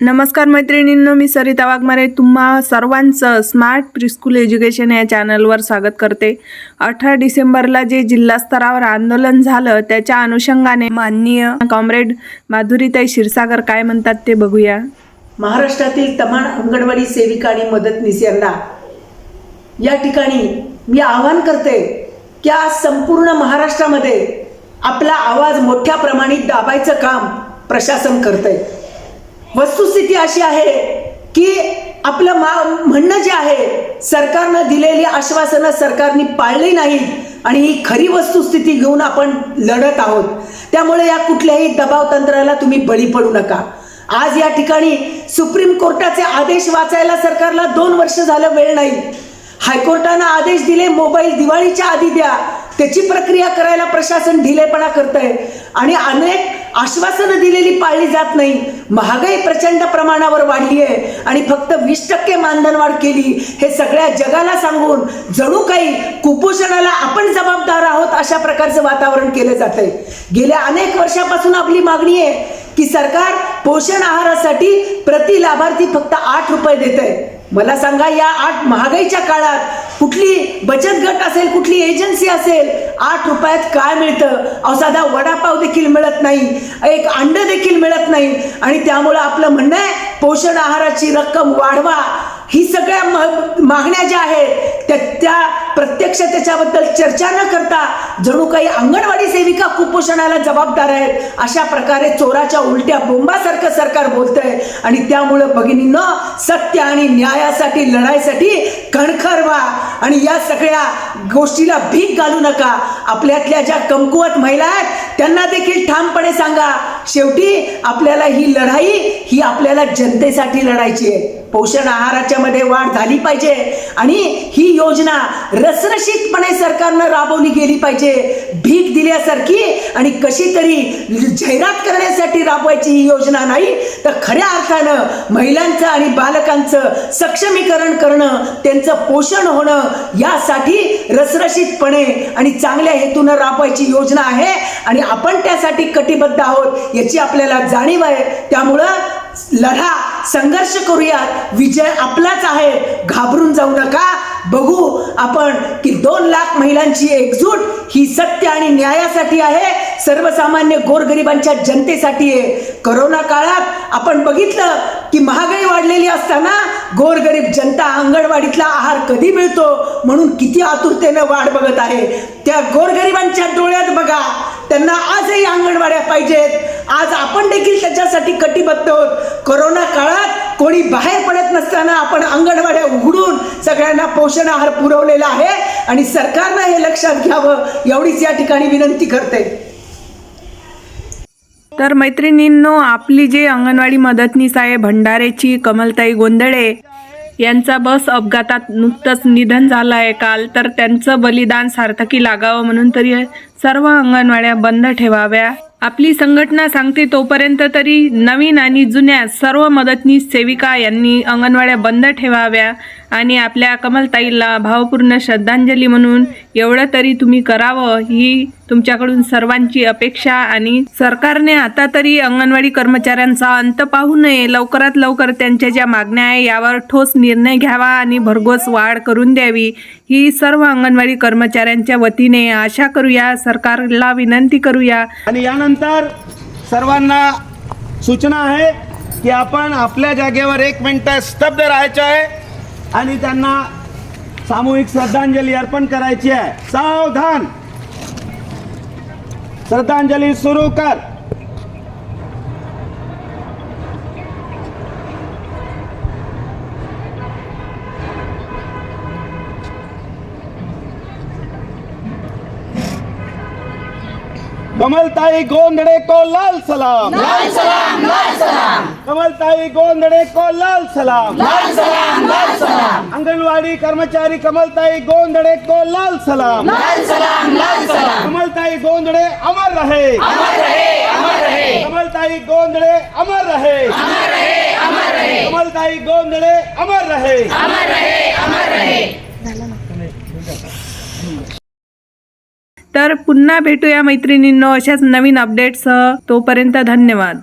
नमस्कार मैत्रिणींनो मी सरिता वाघमारे. तुम्हा सर्वांचं स्मार्ट प्रिस्कूल एज्युकेशन या चॅनलवर स्वागत करते. अठरा डिसेंबरला जे जिल्हा स्तरावर आंदोलन झालं त्याच्या अनुषंगाने माननीय कॉम्रेड माधुरीताई क्षीरसागर काय म्हणतात ते बघूया. महाराष्ट्रातील तमाम अंगणवाडी सेविका आणि मदतनीस यांना या ठिकाणी मी आवाहन करते की आज संपूर्ण महाराष्ट्रामध्ये आपला आवाज मोठ्या प्रमाणात दाबायचं काम प्रशासन करतंय. वस्तुस्थिती अशी आहे की आपलं मा म्हणणं जे आहे सरकारनं दिलेली आश्वासनं सरकारने पाळली नाहीत आणि ही खरी वस्तुस्थिती घेऊन आपण लढत आहोत. त्यामुळे या कुठल्याही दबाव तंत्राला तुम्ही बळी पडू नका. आज या ठिकाणी सुप्रीम कोर्टाचे आदेश वाचायला सरकारला दोन वर्ष झालं वेळ नाही. हायकोर्टानं आदेश दिले मोबाईल दिवाळीच्या आधी द्या. त्याची प्रक्रिया करायला प्रशासन ढिलेपणा करत आहे आणि अनेक आश्वासनं दिलेली पाळली जात नाही. महागाई प्रचंड प्रमाणावर वाढली आहे आणि फक्त वीस टक्के मानधनवाढ केली. हे सगळ्या जगाला सांगून जणू काही कुपोषणाला आपण जबाबदार आहोत अशा प्रकारचं वातावरण केलं जात आहे गेल्या अनेक वर्षापासून आपली मागणी आहे की सरकार पोषण आहारासाठी प्रति लाभार्थी फक्त आठ रुपये देत आहे मला सांगा या आठ महागाईच्या काळात कुठली बचत गट असेल कुठली एजन्सी असेल आठ रुपयात काय मिळतं? अहो साधा वडापाव देखील मिळत नाही एक अंड देखील मिळत नाही. आणि त्यामुळं आपलं म्हणणं आहे पोषण आहाराची रक्कम वाढवा. ही सगळ्या मागण्या ज्या आहेत त्या त्या प्रत्यक्ष त्याच्याबद्दल चर्चा न करता जणू काही अंगणवाडी सेविका कुपोषणाला जबाबदार आहेत अशा प्रकारे चोराच्या उलट्या बोंबासारखं सरकार बोलतंय. आणि त्यामुळं भगिनीनं सत्य आणि न्यायासाठी लढाईसाठी कणखर व्हा. आणि या सगळ्या गोष्टीला भीक घालू नका. आपल्यातल्या ज्या कमकुवत महिला आहेत त्यांना देखील ठामपणे सांगा शेवटी आपल्याला ही लढाई ही आपल्याला जनतेसाठी लढायची आहे. पोषण आहाराच्या मध्ये वाढ झाली पाहिजे आणि ही योजना रसरशीतपणे सरकारनं राबवली गेली पाहिजे. भीक दिल्यासारखी आणि कशी तरी जाहिरात करण्यासाठी राबवायची ही योजना नाही तर खऱ्या अर्थानं महिलांचं आणि बालकांचं सक्षमीकरण करणं त्यांचं पोषण होणं यासाठी रसरशीतपणे आणि चांगल्या हेतूनं राबवायची योजना आहे. आणि आपण त्यासाठी कटिबद्ध आहोत याची आपल्याला जाणीव आहे. त्यामुळं लढा संघर्ष करूयात. विजय आपलाच आहे. घाबरून जाऊ नका. बघू आपण की दोन लाख महिलांची एकजूट ही सत्य आणि न्यायासाठी आहे. सर्वसामान्य गोरगरिबांच्या जनतेसाठी आहे. करोना काळात आपण बघितलं की महागाई वाढलेली असताना गोरगरीब जनता अंगणवाडीतला आहार कधी मिळतो म्हणून किती आतुरतेनं वाट बघत आहे. त्या गोरगरिबांच्या डोळ्यात बघा त्यांना आजही अंगणवाड्या पाहिजेत. आज आपण देखील त्याच्यासाठी कटिबद्ध आहोत. करोना काळात कोणी बाहेर पडत नसताना आपण अंगणवाड्या उघडून सगळ्यांना पोषण आहार पुरवलेला आहे आणि सरकारनं हे लक्षात घ्यावं एवढीच या ठिकाणी विनंती करते. तर मैत्रिणींनो आपली जे अंगणवाडी मदतनीस आहे भंडारेची कमलताई गोंधळे यांचा बस अपघातात नुकतंच निधन झालं आहे काल. तर त्यांचं बलिदान सार्थकी लागावं म्हणून तरी सर्व अंगणवाड्या बंद ठेवाव्या. आपली संघटना सांगते तोपर्यंत तरी नवीन आणि जुन्या सर्व मदतनीस सेविका यांनी अंगणवाड्या बंद ठेवाव्या. आणि आपल्या कमलताईला भावपूर्ण श्रद्धांजली म्हणून एवढं तरी तुम्ही करावं ही तुमच्याकडून सर्वांची अपेक्षा आणि सरकारने आता तरी अंगणवाडी कर्मचाऱ्यांचा अंत पाहू नये. लवकरात लवकर त्यांच्या ज्या मागण्या आहे यावर ठोस निर्णय घ्यावा आणि भरघोस वाढ करून द्यावी. ही सर्व अंगणवाडी कर्मचाऱ्यांच्या वतीने आशा करूया सरकारला विनंती करूया. आणि यानंतर सर्वांना सूचना आहे की आपण आपल्या जागेवर एक मिनिट स्तब्ध राहायचं आहे. आणि त्यांना सामूहिक श्रद्धांजली अर्पण करायची आहे. सावधान! श्रद्धांजली सुरू कर! कमलताई गोंधळे को लाल सलाम! लाल सलाम लाल सलाम! कमलताई गोंधळे को लाल सलाम! लाल सलाम लाल सलाम! अंगनवाड़ी कर्मचारी कमलताई गोंधळे को लाल सलाम। लाल सलाम लाल सलाम। कमलताई गोंधळे अमर रहे। अमर रहे अमर रहे। कमलताई गोंधळे अमर रहे। अमर रहे अमर रहे। कमलताई गोंधळे अमर रहे। अमर रहे अमर रहे। तर पुन्हा भेटूया मैत्रिणींनो अशाच नवीन अपडेट्ससह तोपर्यंत धन्यवाद.